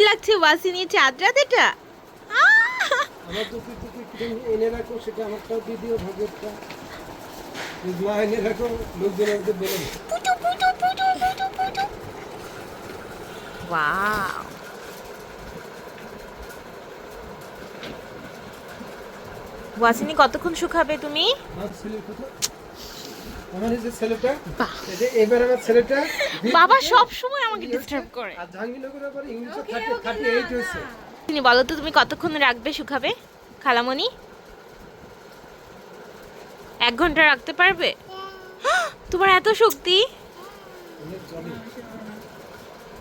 Cute লাগছে ওয়াসিনি চাঁদ রাতেটা আমার দুটি এনে রাখো সেটা আমারটাও দিয়ে দিও ভাগেরটা যদি না এনে রাখো লোকজনের মধ্যে বলে দিও। ওয়াও। ওয়াসিনি কতক্ষণ শুকাবে তুমি? আমার ছেলের কথা আমার এই যে ছেলেটা যে এবার আমার ছেলেটা বাবা সব সময় আমাকে ডিস্টার্ব করে। আর জাহাঙ্গীরনগর আবার ইংলিশে থার্টি থার্টি এইট হয়েছে। তুমি বলো তো তুমি কতক্ষণ রাখবে শুকাবে? খালামণি? এক ঘণ্টা রাখতে পারবে? তোমার এত শক্তি?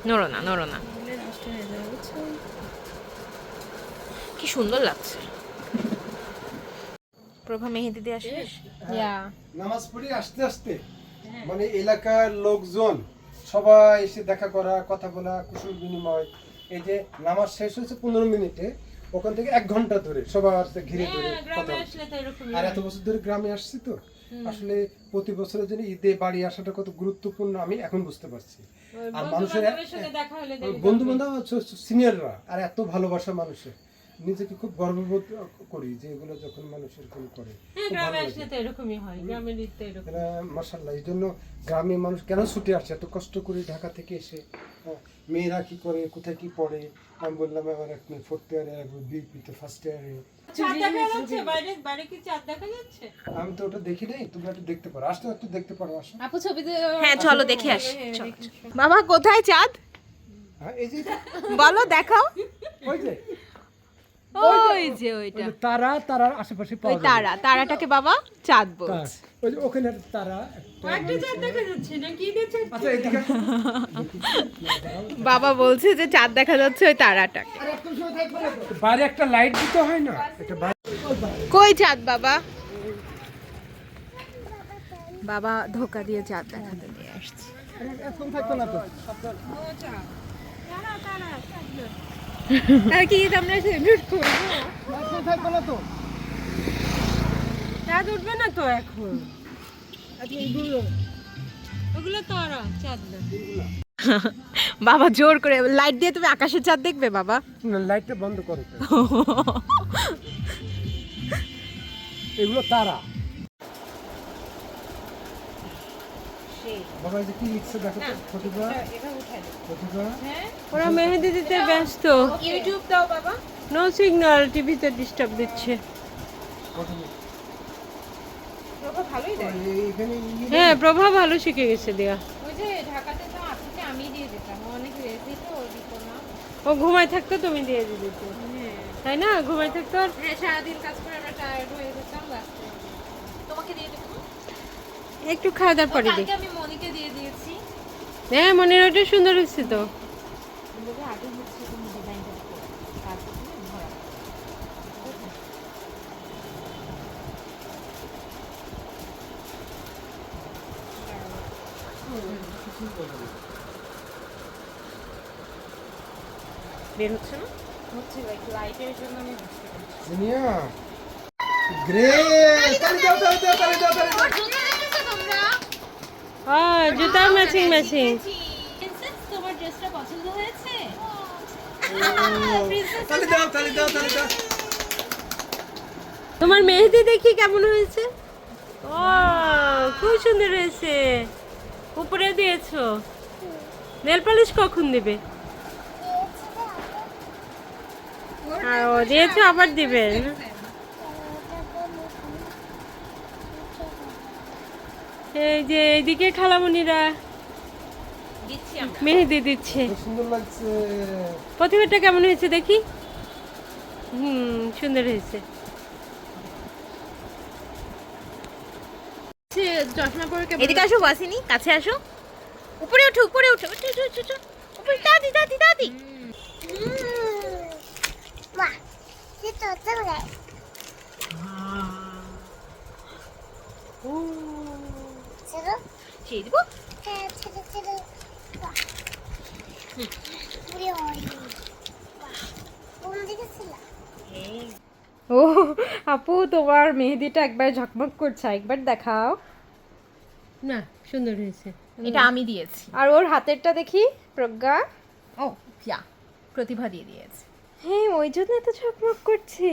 নড়ো না নড়ো না। কি সুন্দর লাগছে। প্রভা মেহেদি দিয়ে আসিস নামাজ পড়ে আসতে আসতে মানে এলাকার লোকজন সবাই এসে দেখা করা কথা বলা কুশল বিনিময়। এই যে নামাজ শেষ হয়েছে পনেরো মিনিটে ওখান থেকে এক ঘণ্টা ধরে সবার ঘিরে ধরে কথা। আর এত বছর ধরে গ্রামে আসছি তো আসলে প্রতি বছরের জন্য ঈদে বাড়ি আসাটা কত গুরুত্বপূর্ণ আমি এখন বুঝতে পারছি। আর মানুষের বন্ধু বান্ধব সিনিয়ররা আর এত ভালোবাসা মানুষের। নিজেকে খুব গর্ববোধ করি যে এগুলো যখন মানুষের কোন করে খুব ভালো লাগে। এরা মাসাল্লাহ এই জন্য গ্রামে মানুষ কেন ছুটে আসে? এত কষ্ট করে ঢাকা থেকে এসে হ্যাঁ, মেয়েরা কি করে কোথায় কি পড়ে? আমি বললাম আমার এক মেয়ে ফোর্থ ইয়ারে এক বিপিতে ফার্স্ট ইয়ারে আমি তো ওটা দেখি নাই তুমি একটু দেখতে পারো। আসতে একটু দেখতে পারো আসো। আপু ছবিতে হ্যাঁ চলো দেখে আসি। কোথায় চাঁদ? হ্যাঁ এই যে এটা, বলো দেখাও। ওই যে ওই যে ওইটা। তারা তারার আশেপাশে ওই পাওয়া। তারা তারাটাকে বাবা চাঁদ বলছে ওই যে ওখানে তারা একটা চাঁদ দেখা যাচ্ছে না? কি আচ্ছা এদিকে বাবা বলছে যে চাঁদ দেখা যাচ্ছে ওই তারাটাকে। বাইরে একটা লাইট দিতে হয় না? এটা কই চাঁদ বাবা? বাবা ধোকা দিয়ে চাঁদ দেখাতে নিয়ে আসছে। এখন থাকতো না তো। কি আমরা করব না তো চাঁদ উঠবে না তো এখন? ওগুলো তারা চাঁদ না। বাবা জোর করে লাইট দিয়ে তুমি আকাশের চাঁদ দেখবে বাবা? লাইটটা বন্ধ করো। এগুলো তারা। বাবা যে কি লিখছে দেখো তো ফটোটা ফটোটা ওরা মেহেদি দিতে ব্যস্ত। ইউটিউব দাও বাবা। নো সিগন্যাল টিভিতে ডিস্টার্ব দিচ্ছে। ইয়ে হ্যাঁ প্রভা ভালো শিখে গেছে দেয়া। ওই যে ঢাকাতে তো আপুকে আমি দিয়ে দিতাম। অনেক রেসি তো দিত না। ও ঘুমায় থাকতো তুমি দিয়ে দিতে। তাই না? ঘুমায় থাকতো আর? হ্যাঁ সারাদিন কাজ করে আমরা টায়ার্ড হয়ে যেতাম তোমাকে দিয়ে দেবো? একটু খাওয়া দাওয়ার পরে দিই কালকে আমি মনিকে দিয়ে দিয়েছি হ্যাঁ মনের ওটা সুন্দর হচ্ছে তো। বের হচ্ছে না? হচ্ছে একটু লাইটের জন্য আমি বুঝতে পারছি। গ্রে তালি দাও তালি দাও তালি দাও হ্যাঁ জুতা ম্যাচিং ম্যাচিং তোমার ড্রেসটা পছন্দ হয়েছে তালি দাও তালি দাও তালি দাও তোমার মেহেদি দেখি কেমন হয়েছে? ও খুব সুন্দর হয়েছে। উপরে দিয়েছ। নেল পালিশ কখন দিবে? আর ও দিয়েছ আবার দিবেন এই যে এইদিকে খালামণিরা মেহেদি দিচ্ছে। খুব সুন্দর লাগছে। প্রতিমাটা কেমন হয়েছে দেখি? হুম সুন্দর হয়েছে। চশমা পরে এদিকে আসো বাসিনি কাছে আসো। উপরে ওঠো উপরে ওঠো ওঠো উপরে দাদি দাদি দাদি। দেবো। ও আপু তোমার মেহেদিটা একবার ঝকমক করছে একবার দেখাও। না সুন্দর হয়েছে। এটা আমি দিয়েছি। আর ওর হাতেরটা দেখি প্রজ্ঞা। ও ইয়া প্রতিভা দিয়ে দিয়েছে। হ্যাঁ ওই জন্য এত ঝকমক করছে।